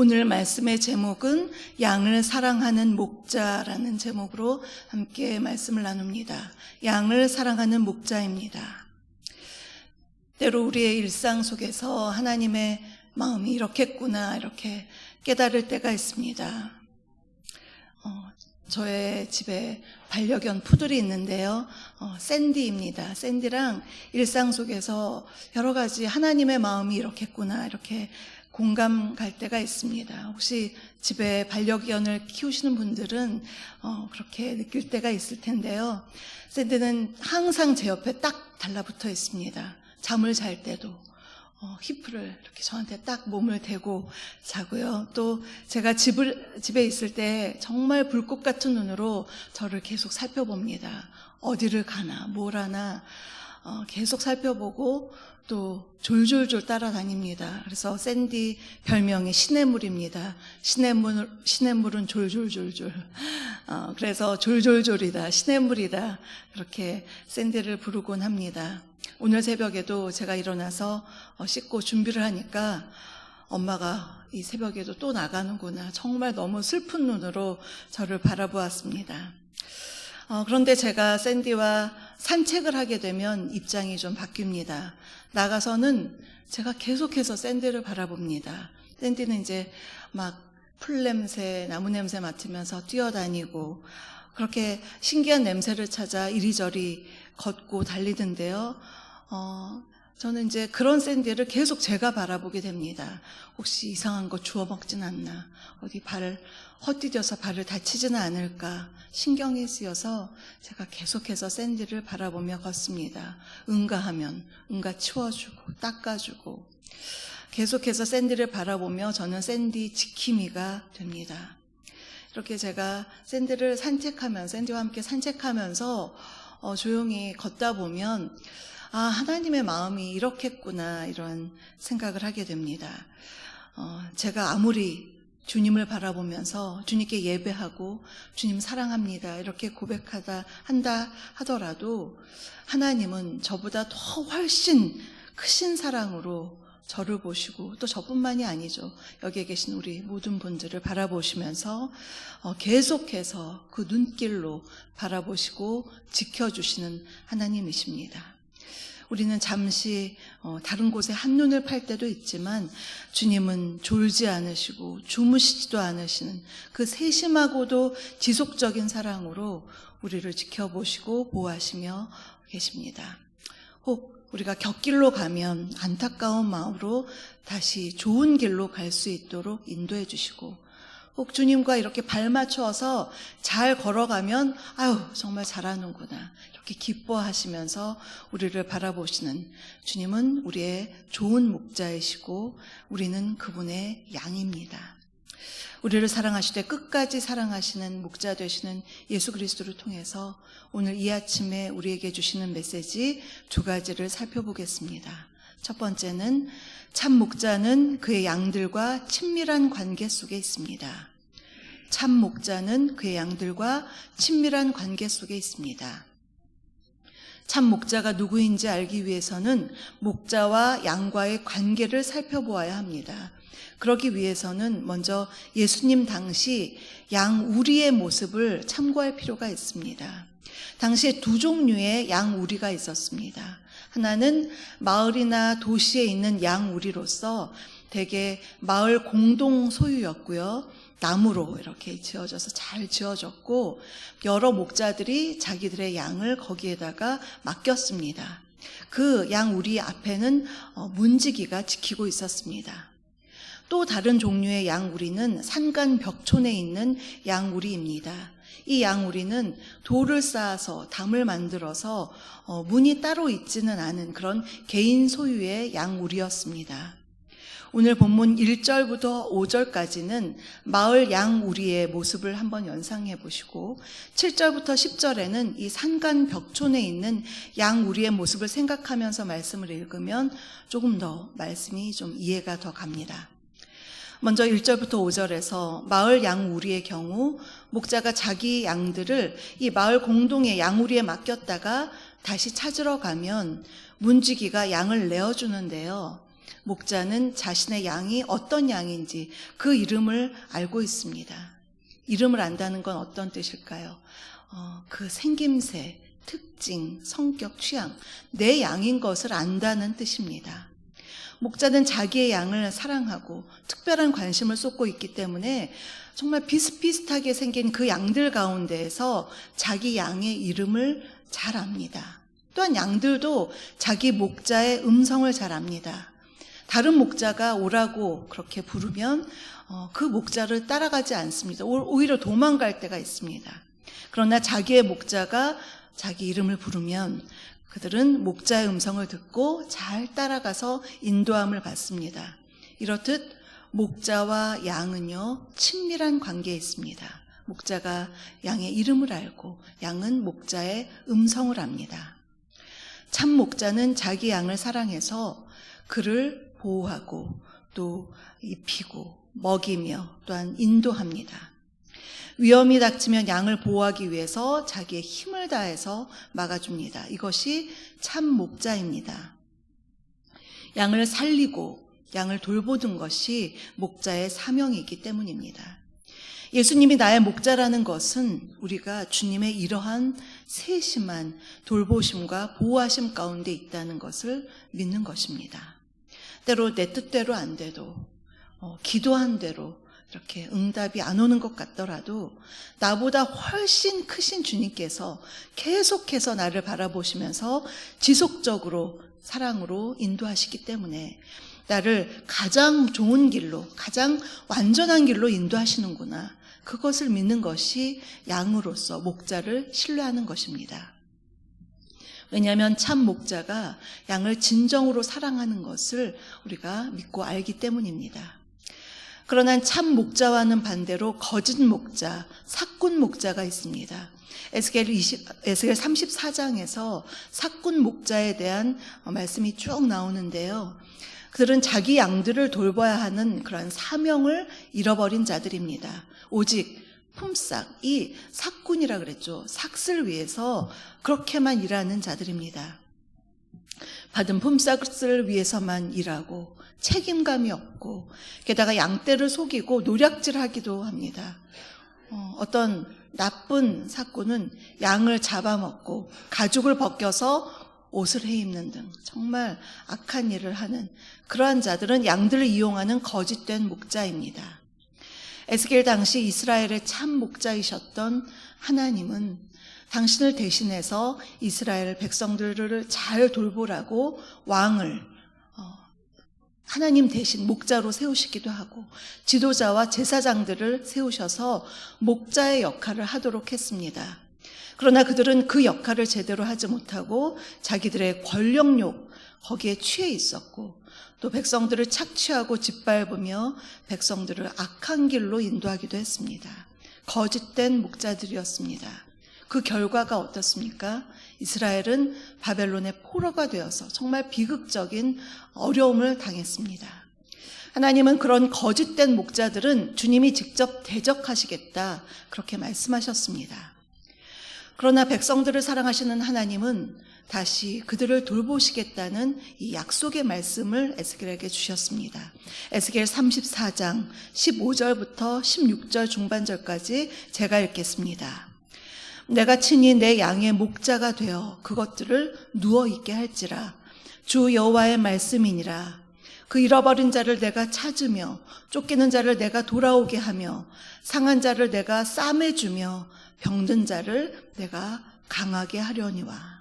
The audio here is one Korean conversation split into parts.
오늘 말씀의 제목은 양을 사랑하는 목자라는 제목으로 함께 말씀을 나눕니다. 양을 사랑하는 목자입니다. 때로 우리의 일상 속에서 하나님의 마음이 이렇겠구나 이렇게 깨달을 때가 있습니다. 어, 저의 집에 반려견 푸들이 있는데요. 어, 샌디입니다. 샌디랑 일상 속에서 여러 가지 하나님의 마음이 이렇겠구나 이렇게 공감 갈 때가 있습니다. 혹시 집에 반려견을 키우시는 분들은 어, 그렇게 느낄 때가 있을 텐데요. 샌디는 항상 제 옆에 딱 달라붙어 있습니다. 잠을 잘 때도 어, 히프를 이렇게 저한테 딱 몸을 대고 자고요. 또 제가 집을 집에 있을 때 정말 불꽃 같은 눈으로 저를 계속 살펴봅니다. 어디를 가나 뭘 하나 어, 계속 살펴보고 또 졸졸졸 따라다닙니다. 그래서 샌디 별명이 시냇물입니다. 시냇물, 시냇물은 졸졸졸졸. 어, 그래서 졸졸졸이다, 시냇물이다. 그렇게 샌디를 부르곤 합니다. 오늘 새벽에도 제가 일어나서 어, 씻고 준비를 하니까 엄마가 이 새벽에도 또 나가는구나. 정말 너무 슬픈 눈으로 저를 바라보았습니다. 어, 그런데 제가 샌디와 산책을 하게 되면 입장이 좀 바뀝니다. 나가서는 제가 계속해서 샌디를 바라봅니다. 샌디는 이제 막 풀 냄새, 나무 냄새 맡으면서 뛰어다니고 그렇게 신기한 냄새를 찾아 이리저리 걷고 달리던데요. 어, 저는 이제 그런 샌디를 계속 제가 바라보게 됩니다. 혹시 이상한 거 주워 먹진 않나? 어디 발을 헛디뎌서 발을 다치지는 않을까? 신경이 쓰여서 제가 계속해서 샌디를 바라보며 걷습니다. 응가하면 응가 치워주고 닦아주고 계속해서 샌디를 바라보며 저는 샌디 지킴이가 됩니다. 이렇게 제가 샌디를 산책하면서 샌디와 함께 산책하면서 어, 조용히 걷다 보면 아 하나님의 마음이 이렇겠구나 이런 생각을 하게 됩니다. 어, 제가 아무리 주님을 바라보면서 주님께 예배하고 주님 사랑합니다 이렇게 고백하다 한다 하더라도 하나님은 저보다 더 훨씬 크신 사랑으로 저를 보시고 또 저뿐만이 아니죠. 여기에 계신 우리 모든 분들을 바라보시면서 어, 계속해서 그 눈길로 바라보시고 지켜주시는 하나님이십니다. 우리는 잠시 어, 다른 곳에 한눈을 팔 때도 있지만 주님은 졸지 않으시고 주무시지도 않으시는 그 세심하고도 지속적인 사랑으로 우리를 지켜보시고 보호하시며 계십니다. 혹 우리가 곁길로 가면 안타까운 마음으로 다시 좋은 길로 갈 수 있도록 인도해 주시고 혹 주님과 이렇게 발 맞춰서 잘 걸어가면 아유 정말 잘하는구나 이렇게 기뻐하시면서 우리를 바라보시는 주님은 우리의 좋은 목자이시고 우리는 그분의 양입니다. 우리를 사랑하시되 끝까지 사랑하시는 목자 되시는 예수 그리스도를 통해서 오늘 이 아침에 우리에게 주시는 메시지 두 가지를 살펴보겠습니다. 첫 번째는 참 목자는 그의 양들과 친밀한 관계 속에 있습니다. 참 목자는 그의 양들과 친밀한 관계 속에 있습니다. 참 목자가 누구인지 알기 위해서는 목자와 양과의 관계를 살펴보아야 합니다. 그러기 위해서는 먼저 예수님 당시 양 우리의 모습을 참고할 필요가 있습니다. 당시에 두 종류의 양 우리가 있었습니다. 하나는 마을이나 도시에 있는 양 우리로서 대개 마을 공동 소유였고요. 나무로 이렇게 지어져서 잘 지어졌고 여러 목자들이 자기들의 양을 거기에다가 맡겼습니다. 그 양 우리 앞에는 어, 문지기가 지키고 있었습니다. 또 다른 종류의 양우리는 산간 벽촌에 있는 양우리입니다. 이 양우리는 돌을 쌓아서 담을 만들어서 어, 문이 따로 있지는 않은 그런 개인 소유의 양우리였습니다. 오늘 본문 1절부터 5절까지는 마을 양우리의 모습을 한번 연상해 보시고 7절부터 10절에는 이 산간 벽촌에 있는 양우리의 모습을 생각하면서 말씀을 읽으면 조금 더 말씀이 좀 이해가 더 갑니다. 먼저 1절부터 5절에서 마을 양우리의 경우 목자가 자기 양들을 이 마을 공동의 양우리에 맡겼다가 다시 찾으러 가면 문지기가 양을 내어주는데요. 목자는 자신의 양이 어떤 양인지 그 이름을 알고 있습니다. 이름을 안다는 건 어떤 뜻일까요? 어, 그 생김새, 특징, 성격, 취향, 내 양인 것을 안다는 뜻입니다. 목자는 자기의 양을 사랑하고 특별한 관심을 쏟고 있기 때문에 정말 비슷비슷하게 생긴 그 양들 가운데에서 자기 양의 이름을 잘 압니다. 또한 양들도 자기 목자의 음성을 잘 압니다. 다른 목자가 오라고 그렇게 부르면 어, 그 목자를 따라가지 않습니다. 오- 오히려 도망갈 때가 있습니다. 그러나 자기의 목자가 자기 이름을 부르면 그들은 목자의 음성을 듣고 잘 따라가서 인도함을 받습니다. 이렇듯 목자와 양은요, 친밀한 관계에 있습니다. 목자가 양의 이름을 알고 양은 목자의 음성을 압니다. 참 목자는 자기 양을 사랑해서 그를 보호하고 또 입히고 먹이며 또한 인도합니다. 위험이 닥치면 양을 보호하기 위해서 자기의 힘을 다해서 막아줍니다. 이것이 참 목자입니다. 양을 살리고 양을 돌보는 것이 목자의 사명이기 때문입니다. 예수님이 나의 목자라는 것은 우리가 주님의 이러한 세심한 돌보심과 보호하심 가운데 있다는 것을 믿는 것입니다. 때로 내 뜻대로 안 돼도 어, 기도한 대로 이렇게 응답이 안 오는 것 같더라도 나보다 훨씬 크신 주님께서 계속해서 나를 바라보시면서 지속적으로 사랑으로 인도하시기 때문에 나를 가장 좋은 길로, 가장 완전한 길로 인도하시는구나. 그것을 믿는 것이 양으로서 목자를 신뢰하는 것입니다. 왜냐하면 참 목자가 양을 진정으로 사랑하는 것을 우리가 믿고 알기 때문입니다. 그러나 참 목자와는 반대로 거짓 목자, 사꾼 목자가 있습니다. 에스겔 20, 에스겔 34장에서 사꾼 목자에 대한 말씀이 쭉 나오는데요. 그들은 자기 양들을 돌봐야 하는 그런 사명을 잃어버린 자들입니다. 오직 품삯, 이 삭군이라 그랬죠. 삭슬 위해서 그렇게만 일하는 자들입니다. 받은 품삯을 위해서만 일하고 책임감이 없고 게다가 양떼를 속이고 노략질하기도 합니다. 어, 어떤 나쁜 사꾼은 양을 잡아먹고 가죽을 벗겨서 옷을 해입는 등 정말 악한 일을 하는 그러한 자들은 양들을 이용하는 거짓된 목자입니다. 에스겔 당시 이스라엘의 참 목자이셨던 하나님은 당신을 대신해서 이스라엘 백성들을 잘 돌보라고 왕을 어, 하나님 대신 목자로 세우시기도 하고 지도자와 제사장들을 세우셔서 목자의 역할을 하도록 했습니다. 그러나 그들은 그 역할을 제대로 하지 못하고 자기들의 권력욕 거기에 취해 있었고 또 백성들을 착취하고 짓밟으며 백성들을 악한 길로 인도하기도 했습니다. 거짓된 목자들이었습니다. 그 결과가 어떻습니까? 이스라엘은 바벨론의 포로가 되어서 정말 비극적인 어려움을 당했습니다. 하나님은 그런 거짓된 목자들은 주님이 직접 대적하시겠다 그렇게 말씀하셨습니다. 그러나 백성들을 사랑하시는 하나님은 다시 그들을 돌보시겠다는 이 약속의 말씀을 에스겔에게 주셨습니다. 에스겔 34장 15절부터 16절 중반절까지 제가 읽겠습니다. 내가 친히 내 양의 목자가 되어 그것들을 누워 있게 할지라 주 여호와의 말씀이니라 그 잃어버린 자를 내가 찾으며 쫓기는 자를 내가 돌아오게 하며 상한 자를 내가 싸매 주며 병든 자를 내가 강하게 하려니와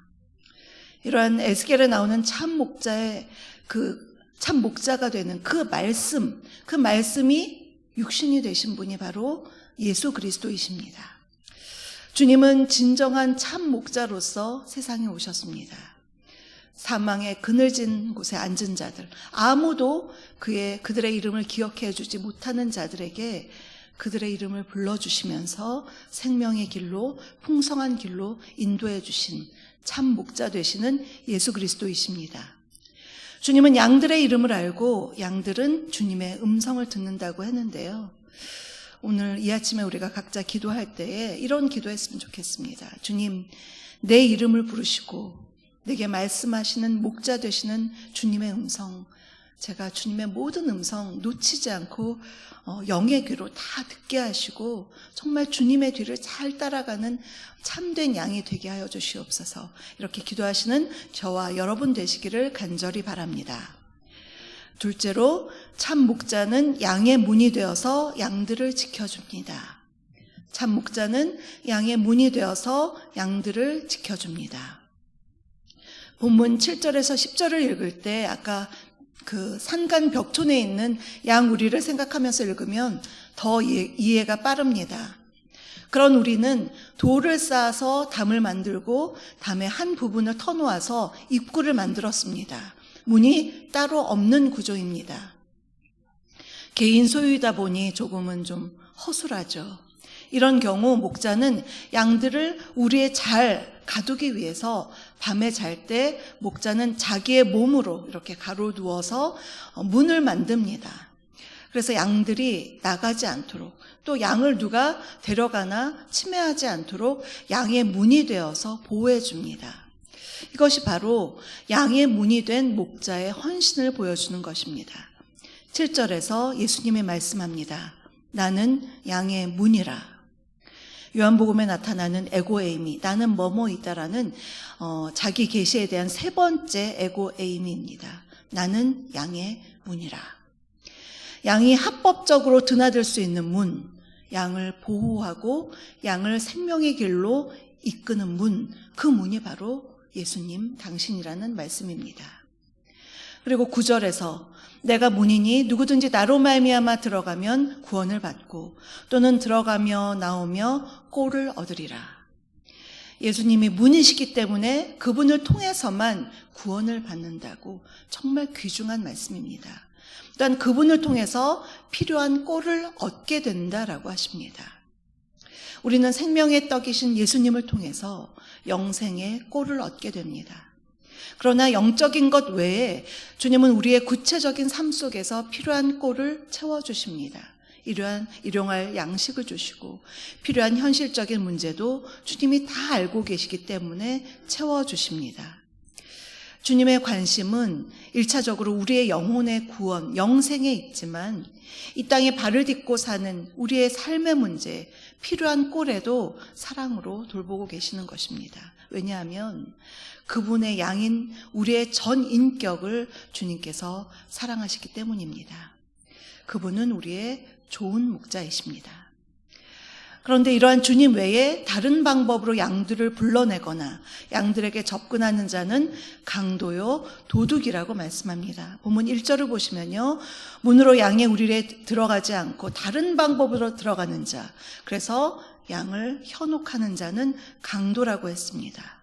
이러한 에스겔에 나오는 참 목자의 그 참 목자가 되는 그 말씀, 그 말씀이 육신이 되신 분이 바로 예수 그리스도이십니다. 주님은 진정한 참 목자로서 세상에 오셨습니다. 사망의 그늘진 곳에 앉은 자들, 아무도 그의 그들의 이름을 기억해 주지 못하는 자들에게 그들의 이름을 불러주시면서 생명의 길로 풍성한 길로 인도해 주신 참 목자 되시는 예수 그리스도이십니다. 주님은 양들의 이름을 알고 양들은 주님의 음성을 듣는다고 했는데요. 오늘 이 아침에 우리가 각자 기도할 때에 이런 기도했으면 좋겠습니다. 주님, 내 이름을 부르시고 내게 말씀하시는 목자 되시는 주님의 음성, 제가 주님의 모든 음성 놓치지 않고 어, 영의 귀로 다 듣게 하시고 정말 주님의 뒤를 잘 따라가는 참된 양이 되게 하여 주시옵소서. 이렇게 기도하시는 저와 여러분 되시기를 간절히 바랍니다. 둘째로 참 목자는 양의 문이 되어서 양들을 지켜줍니다. 참 목자는 양의 문이 되어서 양들을 지켜줍니다. 본문 7절에서 10절을 읽을 때 아까 그 산간 벽촌에 있는 양 우리를 생각하면서 읽으면 더 이해가 빠릅니다. 그런 우리는 돌을 쌓아서 담을 만들고 담의 한 부분을 터놓아서 입구를 만들었습니다. 문이 따로 없는 구조입니다. 개인 소유이다 보니 조금은 좀 허술하죠. 이런 경우 목자는 양들을 우리의 잘 가두기 위해서 밤에 잘 때 목자는 자기의 몸으로 이렇게 가로두어서 문을 만듭니다. 그래서 양들이 나가지 않도록 또 양을 누가 데려가나 침해하지 않도록 양의 문이 되어서 보호해 줍니다. 이것이 바로 양의 문이 된 목자의 헌신을 보여주는 것입니다. 7절에서 예수님이 말씀합니다. 나는 양의 문이라. 요한복음에 나타나는 에고에임이 나는 뭐뭐이다라는 어, 자기 계시에 대한 세 번째 에고에임입니다. 나는 양의 문이라. 양이 합법적으로 드나들 수 있는 문, 양을 보호하고 양을 생명의 길로 이끄는 문, 그 문이 바로 예수님 당신이라는 말씀입니다. 그리고 9절에서 내가 문이니 누구든지 나로 말미암아 들어가면 구원을 받고 또는 들어가며 나오며 꼴을 얻으리라. 예수님이 문이시기 때문에 그분을 통해서만 구원을 받는다고 정말 귀중한 말씀입니다. 또한 그분을 통해서 필요한 꼴을 얻게 된다라고 하십니다. 우리는 생명의 떡이신 예수님을 통해서 영생의 꼴을 얻게 됩니다. 그러나 영적인 것 외에 주님은 우리의 구체적인 삶 속에서 필요한 꼴을 채워주십니다. 이러한 일용할 양식을 주시고 필요한 현실적인 문제도 주님이 다 알고 계시기 때문에 채워주십니다. 주님의 관심은 일차적으로 우리의 영혼의 구원, 영생에 있지만 이 땅에 발을 딛고 사는 우리의 삶의 문제, 필요한 꼴에도 사랑으로 돌보고 계시는 것입니다. 왜냐하면 그분의 양인 우리의 전 인격을 주님께서 사랑하시기 때문입니다. 그분은 우리의 좋은 목자이십니다. 그런데 이러한 주님 외에 다른 방법으로 양들을 불러내거나 양들에게 접근하는 자는 강도요, 도둑이라고 말씀합니다. 본문 1절을 보시면요. 문으로 양의 우리에 들어가지 않고 다른 방법으로 들어가는 자. 그래서 양을 현혹하는 자는 강도라고 했습니다.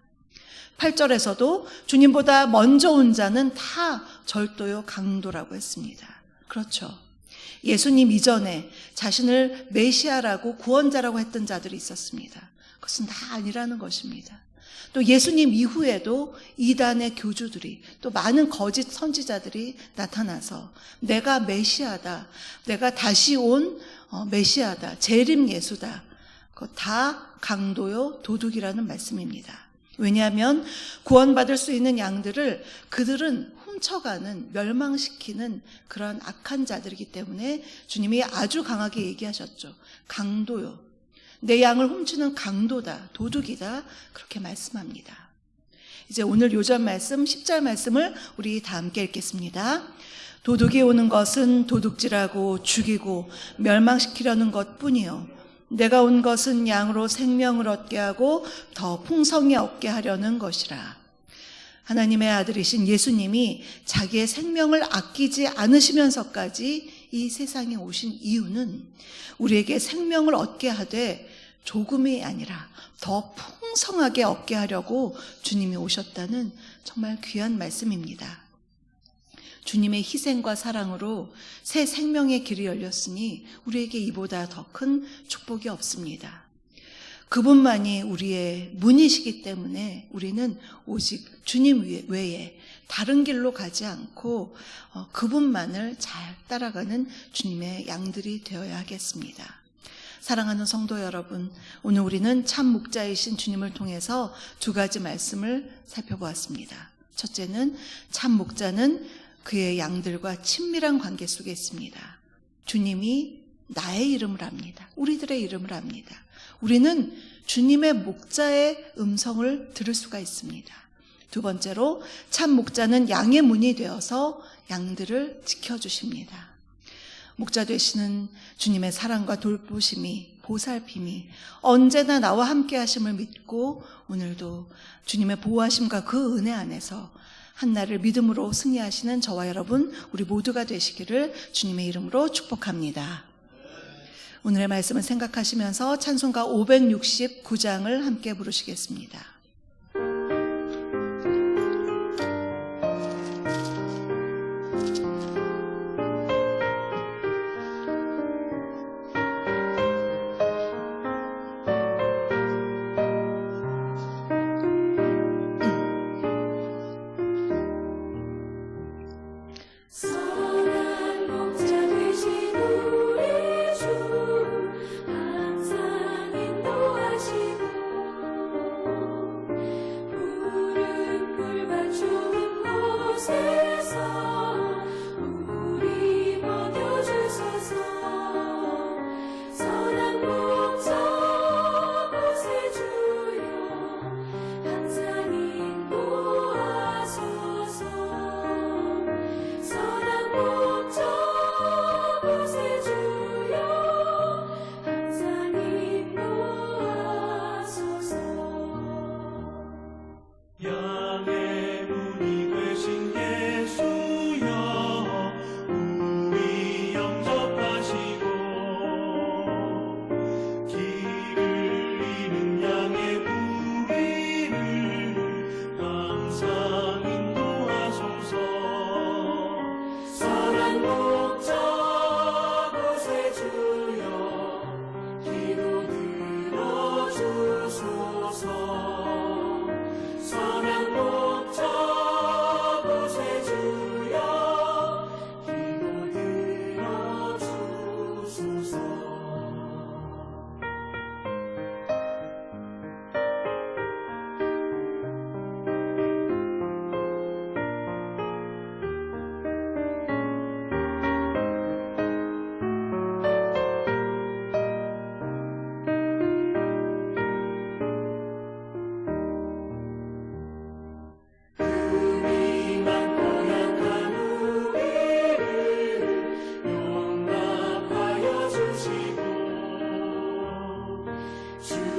8절에서도 주님보다 먼저 온 자는 다 절도요 강도라고 했습니다. 그렇죠. 예수님 이전에 자신을 메시아라고 구원자라고 했던 자들이 있었습니다. 그것은 다 아니라는 것입니다. 또 예수님 이후에도 이단의 교주들이 또 많은 거짓 선지자들이 나타나서 내가 메시아다. 내가 다시 온 어, 메시아다. 재림 예수다. 다 강도요 도둑이라는 말씀입니다. 왜냐하면 구원받을 수 있는 양들을 그들은 훔쳐가는, 멸망시키는 그런 악한 자들이기 때문에 주님이 아주 강하게 얘기하셨죠. 강도요. 내 양을 훔치는 강도다, 도둑이다. 그렇게 말씀합니다. 이제 오늘 요전 말씀, 10절 말씀을 우리 다 함께 읽겠습니다. 도둑이 오는 것은 도둑질하고 죽이고 멸망시키려는 것 뿐이요. 내가 온 것은 양으로 생명을 얻게 하고 더 풍성히 얻게 하려는 것이라. 하나님의 아들이신 예수님이 자기의 생명을 아끼지 않으시면서까지 이 세상에 오신 이유는 우리에게 생명을 얻게 하되 조금이 아니라 더 풍성하게 얻게 하려고 주님이 오셨다는 정말 귀한 말씀입니다. 주님의 희생과 사랑으로 새 생명의 길이 열렸으니 우리에게 이보다 더 큰 축복이 없습니다. 그분만이 우리의 문이시기 때문에 우리는 오직 주님 외에 다른 길로 가지 않고 어, 그분만을 잘 따라가는 주님의 양들이 되어야 하겠습니다. 사랑하는 성도 여러분, 오늘 우리는 참 목자이신 주님을 통해서 두 가지 말씀을 살펴보았습니다. 첫째는 참 목자는 그의 양들과 친밀한 관계 속에 있습니다. 주님이 나의 이름을 압니다. 우리들의 이름을 압니다. 우리는 주님의 목자의 음성을 들을 수가 있습니다. 두 번째로 참 목자는 양의 문이 되어서 양들을 지켜주십니다. 목자 되시는 주님의 사랑과 돌보심이 보살핌이 언제나 나와 함께 하심을 믿고 오늘도 주님의 보호하심과 그 은혜 안에서 한날을 믿음으로 승리하시는 저와 여러분 우리 모두가 되시기를 주님의 이름으로 축복합니다. 오늘의 말씀을 생각하시면서 찬송가 569장을 함께 부르시겠습니다. 주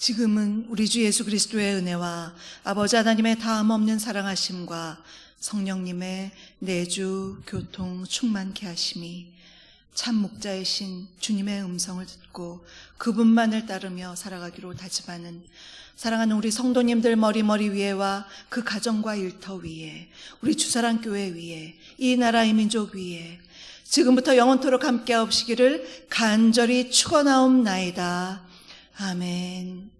지금은 우리 주 예수 그리스도의 은혜와 아버지 하나님의 다음 없는 사랑하심과 성령님의 내주 교통 충만케 하심이 참 목자이신 주님의 음성을 듣고 그분만을 따르며 살아가기로 다짐하는 사랑하는 우리 성도님들 머리머리 위에와 그 가정과 일터 위에 우리 주사랑 교회 위에 이 나라의 민족 위에 지금부터 영원토록 함께 하옵시기를 간절히 축원하옵나이다. 아멘.